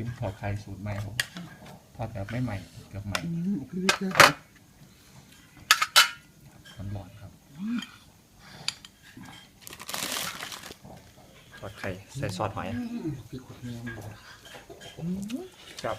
ชิมทอดไข่สูตรใหม่ผมทอดแบบไม่ใหม่เกือบใหม่อืมคือเจ้าร้อนๆครับทอดไข่ใส่ซอสหอยคือขวดแรงบอกกับ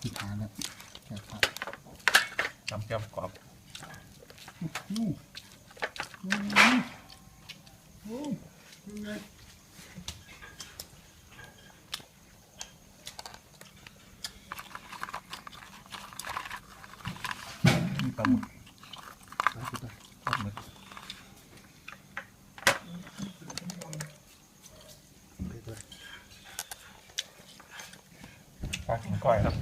ที่ทานแล้วแค่ครับน้ำแก้มกรอบอืมอืมโอ้ยยังไงมีปลาหมึก ไปไปไป ปลาหมึก ไปไป ปลาขิงก้ อยครับ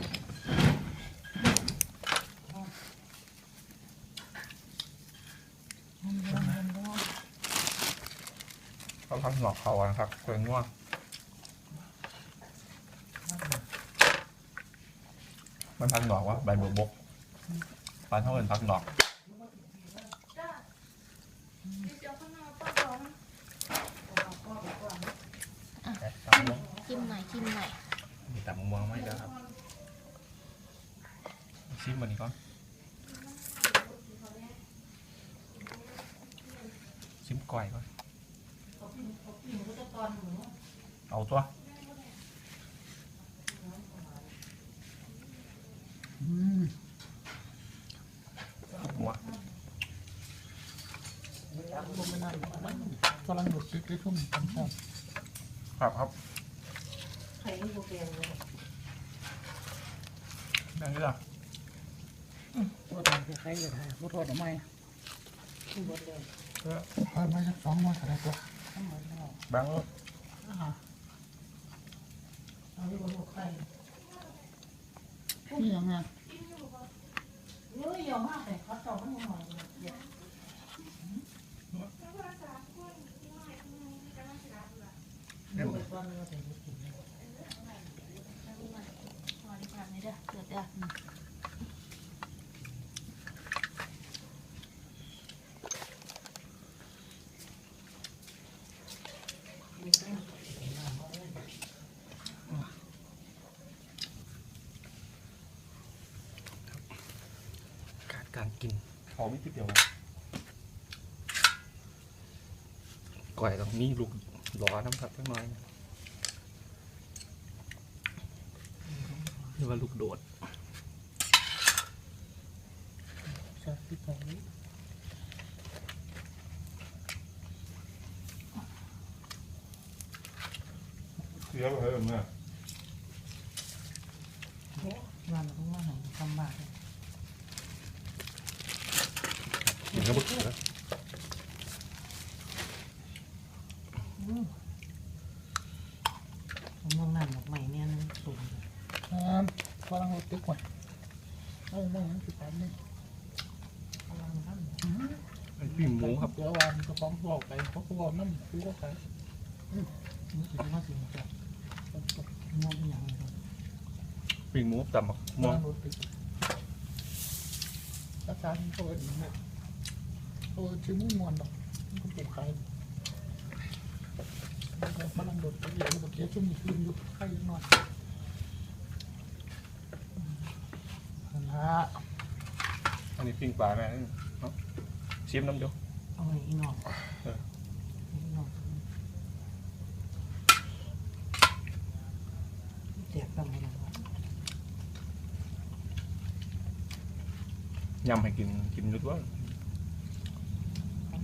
เขาพักหนอกเขาอะนะครับเกลือง่วงมันพักหนอกวะใบบัวบกปลาเท่ากันพักหนอกแต่ตำม่วงจิ้มหน่อยจิ้มหน่อยมีตำม่วงไหมครับ ชิมมันนี้ก่อนชิมก่อยก่อนเอาตัวอืมหัวลงไม่นานกำลังหลุดติ๊กเลยทุ่มทำชอบครับครับไข่นี่โบแกงเลยนั่งนี่ล่ะว่า ทานไข่เลยค่ะว่าทอดหรือไม่ที่บดเลยทอดมาสักสองวันอะไรตัวทำหมดแล้วแบงค์เอาที่บดไข่นี่ยังไงเยอะเยอะมากเลยเขาตอบมันหน่อยเดี๋ยวเนี่ยดู ตอนนี้เราจะกินพอดีค่ะไม่ได้เกิดได้การการกินขอวิธีเดียวก่อยต้องมีลูกหลอน้ำผัดสักหน่อยหรือว่าลูกโดดชอบที่ตรงนี้เสียไปเลยเนี่ยงานของว่าหายทำบาทกิน ก็บึกแล้วผมมองนั่นดอกใหม่เนี่ยนั่นสูงครับกำลังหลุดติ๊กไว้เอาไม่งั้นคือแป๊บนึงกำลังทำอืมไอ้ปิ้งหมูครับเดี๋ยววันกระป๋องบอกไปเขาก็บอกน้ำคือก็ขายอืมนี่คือว่าสิ่งที่งงอย่างไรครับปิ้งหมูตำบักม่วงกำลังรถติดอาจารย์เขาเอ็นเนี่ยเขาชื่อมุ่งมวนดอกมันก็ปลูกขายแล้วก็กำลังรถติดอยู่เมื่อกี้ช่วงนี้คืนอยู่ใครยังนอนอืมนั่นละอันนี้ปิ้งปลาแม่นี่เนาะชิมน้ำเดียวเอาไว้อีนอกอีนอกแจกกันเลยนะครับยำให้กินกินอยุดว่า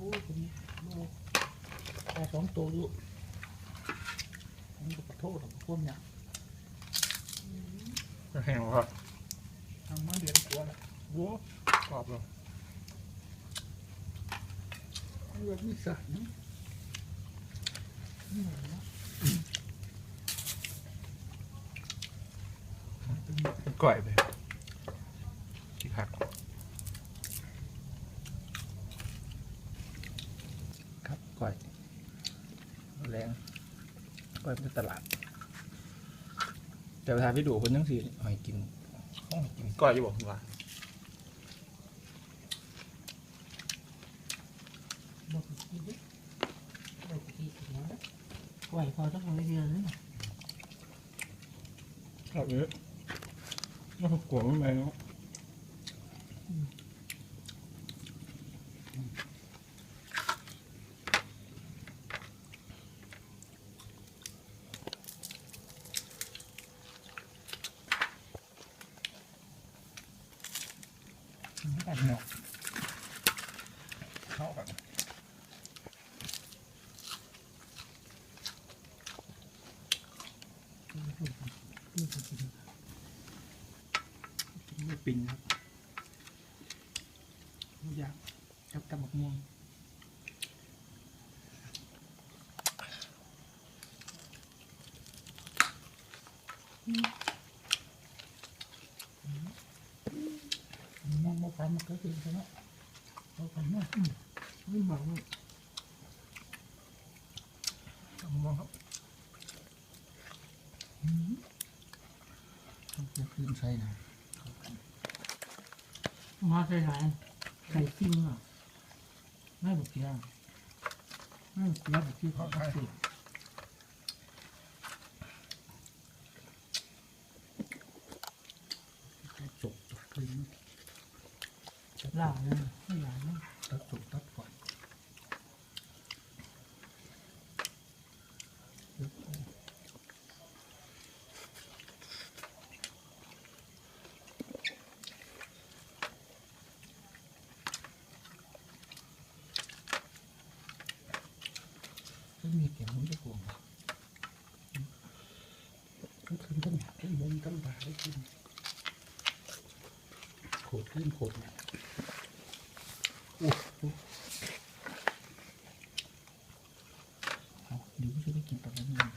คนโอ้คุณโอ้ปลาสองตัวอยู่ผมก็ขอโทษของคนเนี่ยแห้งครับทางมาเดือนกว่าละวัวกรอบเลยเรื่องนี้สัตว์นะนี่เหรอก้อยไปที่คักครับก้อย แรงก้อยเป็นตลาด แต่ประธานพี่ดูคนทั้งสี่หอยกินห้องกินก้อยอยู่บอกว่าบอกกินดิบอกกินกินแล้วไหวพอต้องไปเรียนเลยครับเยอะน่ากลัวไม่ไหมเนาะ กัน เนาะเข้ากัน ไม่ปิงครับอยากกับตำบักม่วงมองมาฟันมันก็คือใช่ไหมเราฟันเนี่ยไม่บอกว่าตำบักม่วงครับ ต้อง จะคืนใส่นะมาใส่ไหนใส่จริงอะไม่บุกเกียร์ไม่บุกเกียร์บุกเกียร์เขาเขาสิจบจบคืนจับล่างเลยไม่หลายนะตัดจบตัดก่อน ไม่มีเสียงมันจะกลัวก็ขึ้นต้นหากต้นบนต้นบาได้ขึ้นโขดขึ้นโขดเนี่ยโอ้โหเอาเดี๋ยวจะได้กินตอนนั้เอง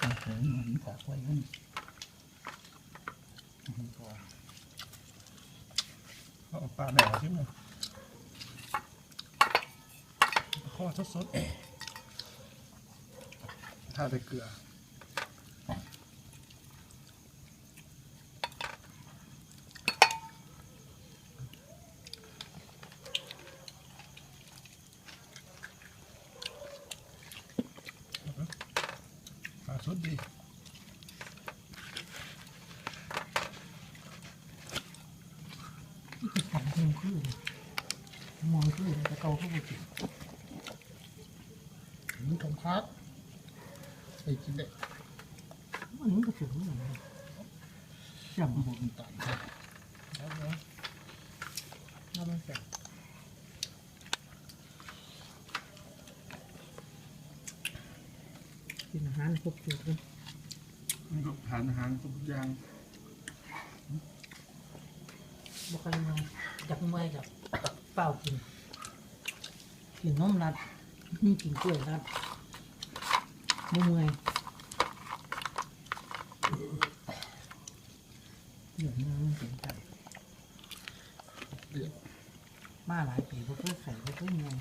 โอ้โหมันฝากไว้มันก็ เอา ปลาแหนวใช่ไหมข้อสดๆถ้าใส่เกลือปลาสดดี ที่ ขันเพิ่มขึ้นมองขึ้นจะเกาเข้าไปจิมันทงพักไปกินได้มันก็ถึงเหมือนกันจำหัวมันต่างกันแล้วเนาะแล้วมันแสบกินอาหารครบจุดเลยมันก็หารอาหารทุกอย่าง บ่เคยมาจับเมื่อยกับเปล่ากิน กินนมรัดนี่กินกล้วยรัดบ่เมื่อยเดี๋ยวนี้มันเป็นกันเดือดมาหลายปีบ่เคยไข่บ่เคยเมื่อย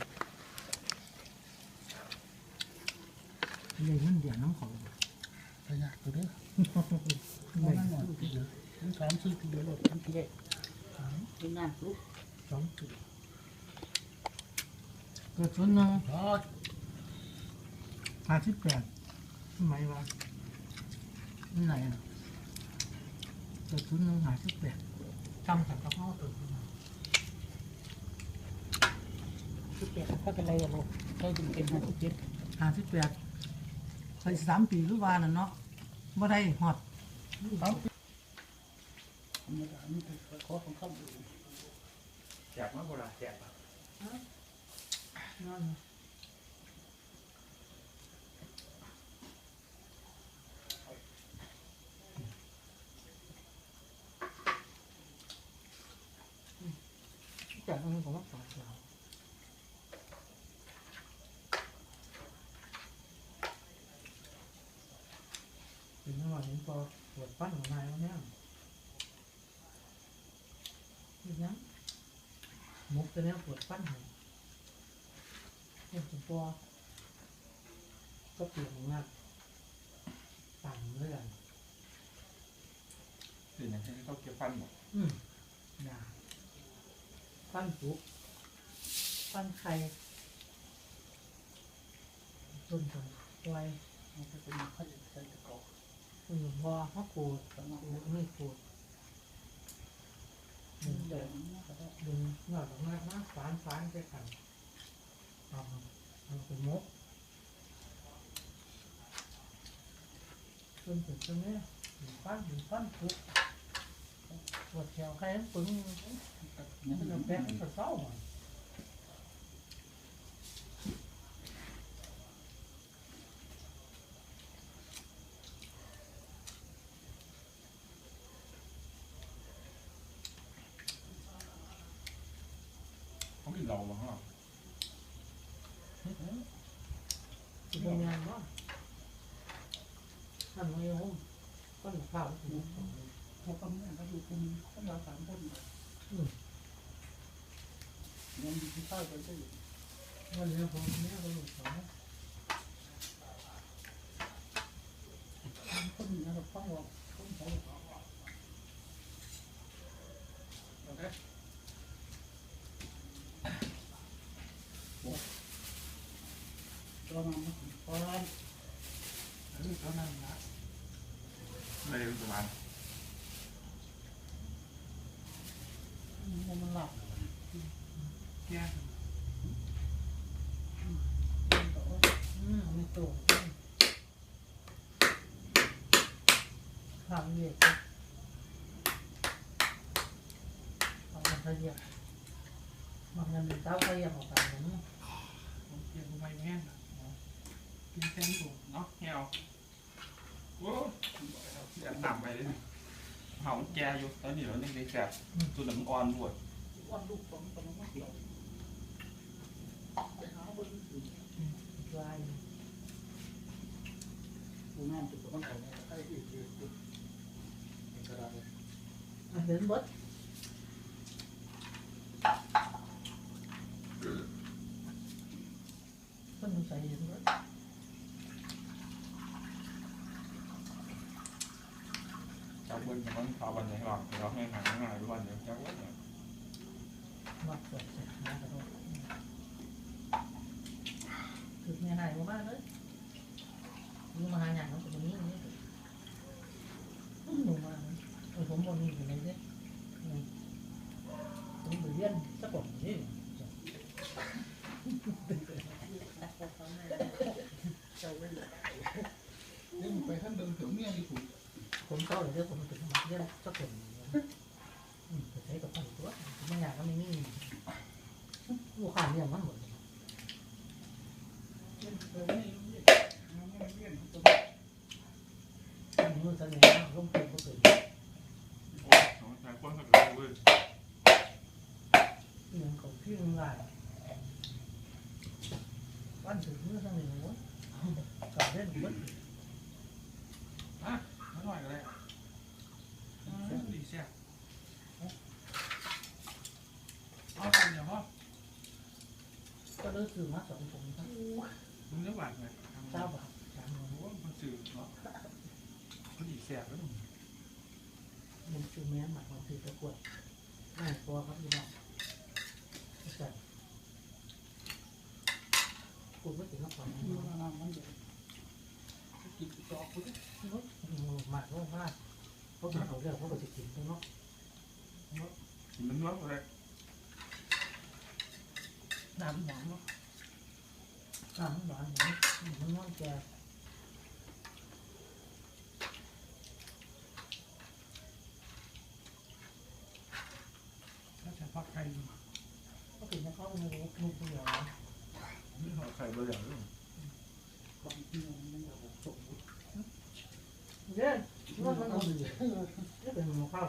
เลยมันเดือดน้ำเขาประหยัดกูเด้อ มันหน่อยทีเดียวทั้งสามสี่ทีเดียวหลดทั้งทีเดียวกิ นน้ำซุปสองจุดเกิดชุดหนึ่งห้าสิบแปดทำไมวะนี่ไหนอะเกิดชุดหนึ่งห้าสิบแปดจำจากกระเพาะตัวขึ้นมาซุปเป็ดถ้าเป็นไรอะลูกใช้ถึงเป็นห้าสิบเจ็ดห้าสิบแปดใส่สามปีหรือวาน่ะเนาะบ่ได้หอดธรรมดานี่เป็นขอของข้าวอยู่ แจกมากกว่าแจกนั่นจากนั้นผมว่าปากเราน่อยเห็นพอปวดปั้นของนายแล้วเนี่ยนี่นะ มุกตัวเนี้ยปวดปั้นหัวเนี่ยผมพอก็เปลี่ยนของนักปั่นเลยอะสิ่งอย่างที่เขาเก็บฟันหมดอืมอย่าปั้นปุกปั้นไข่ต้นต้นไว้มันจะเป็นข้าวใส่ตะกอกอืมพอเขาขูดสำหรับขูดนี่ขูดหนึ่งเดิเด็นก็ได้ ดึงหน่อยของนักนะฟานฟานไปกันเอาเอาไปมกจนถึงตรงนี้งปั้นถึงปั้นปุกปวดแถวใครปึ้งเนี่ยมันแป้งมันจะเศร้าอะ เขากินเราบ้างฮะ จะเป็นงานว่าทำไมหุ้ก้อนข้าวถึงเขาก็เนี่ยก็ดูคุณก็เราสามคนเนี่ยมีที่ข้าวไปได้วันนี้ผมเนี่ยก็หลุดสองคนเนี่เราฟังว่าคนเขาโอเค ตัวนั้นพอแล้วนี่ตัวนั้นนะไม่ได้ประมาณมันหลับแก่อืมไม่ตรงทำเด็กเอามาขยับมันเงินเป็นเต้าขยับออกไปผมผมเกี่ยวกับไม่แม่น กินเส้นถูกเนาะแก้วโอ้เสียต่ำไปเลยเห่าแก่อยู่ตอนนี้เราเด็กๆแสบจุดหนังอ่อนปวดวันลูกสองตัวมันเดียวไปหาบนลายกูน้ำจุดตัวมันเขาเนี่ยใกล้ที่คือจุดกระดาษมันเห็นบดคนใส่เห็นบด จับเบิ้ลกับมันเขาบันไดหรอกเราให้หางง่ายทุกวันเดี๋ยวจับเบิ้ลเนี่ยมักเกิดเสร็จนะกระโดดคือเนี่ยหายมเลยยูมาอย่างนั้นตรงนี้นี่ออผมมันนี่เจ้าไม่ได้นี่ไปท่านเดินถึงเนี่ยอยู่ถูกผมเข้าเยเรื่องผมถึงมาเรียนสักคนอืมใช้กับคนตัวบางอย่างก็ไม่มีลูกค้าเนี่ยมันหมดเล่นเนนี่เล่นเล่นตัวมือแสดงลงก็เกิดโอ้สองชายคนกับเราเว้ยเงินของพี่มึงหลายวันถึงเมือทั้งหนึ่งวะกับเล่นเบิดอะไม่ หน่อยก็ได้ดีแซ่บเอาทำเดี๋ยวพ่อก็เลิกซื้อมาสองถุงทั้งมึงเลือกหวานไหมเจ้าบาทสามโอ้โหมันจืดเนาะพอดีแซ่บแล้วมึงมันคือแม่หมายความคือประกวดไม่พอครับพี่น้องแต่กูไม่ถึงกับความที่มันน้ำมันเดือด กินจอกกูดิมากมากเพราะเขาเรียกเขาก็จะกินเนาะกินมันนวดเลยน้ำหวานเนาะน้ำหวานอย่างนี้มันน้องแกถ้าจะพักไทยก็กินแล้วเขาไม่รู้นุ่มเดียวนี่เขาไข่เบอร์อย่างนี้บางทีมันจะหกสม เย้ว่ามันเอาดีนี่เป็นข้า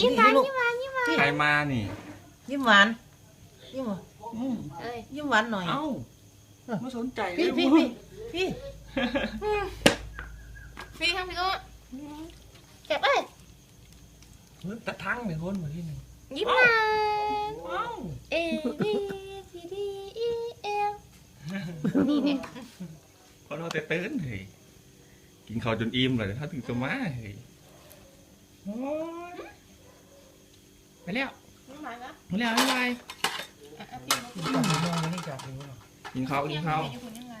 ยนกินข้าวไม่เสร็จเอ้ยยิ้มหวานยิ้มหวานยิ้มหวานใครมานี่ ยิ้มหวานยิ้มหวานอืมเอ้ยยิ้มหวานหน่อย เอ้าไม่สนใจเลพี่ยพี่พี่พี่พี่ทั้งพี่ก็เจ็บเอ้ยเฮ้ยตะทั้งไปคนเมื่อกี้นี่ยิ้มหวานเอ้าเอบีซีดีอีเอลนี่เนี่ยพอเราแต่ตื่นเฮ้ยกินข้าวจนอิ่มเลยถ้าถึงจะมาเฮ้ยโอ้ย ไปแล้วยิ้มหวานนะไปแล้วบ๊ายบายอะอะพี่มากินข้าวมองไม่ได้จับเลยว่ะกินข้าวกินข้าวอยู่คนยังไง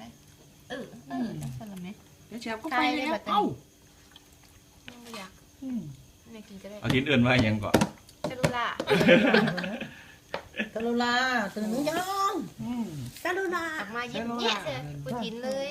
เออเออจะสลับไหมเดี๋ยวแชมป์ก็ไปแล้วเอ้าไม่อยากไม่กินก็ได้เอาทิ้นเอื่นว่าอย่างก่อนเซลลูล่าตะลุลาตื่นหรือยังอืมตะลุลาออกมายิ้มแย้มเลยพูดทิ้นเลย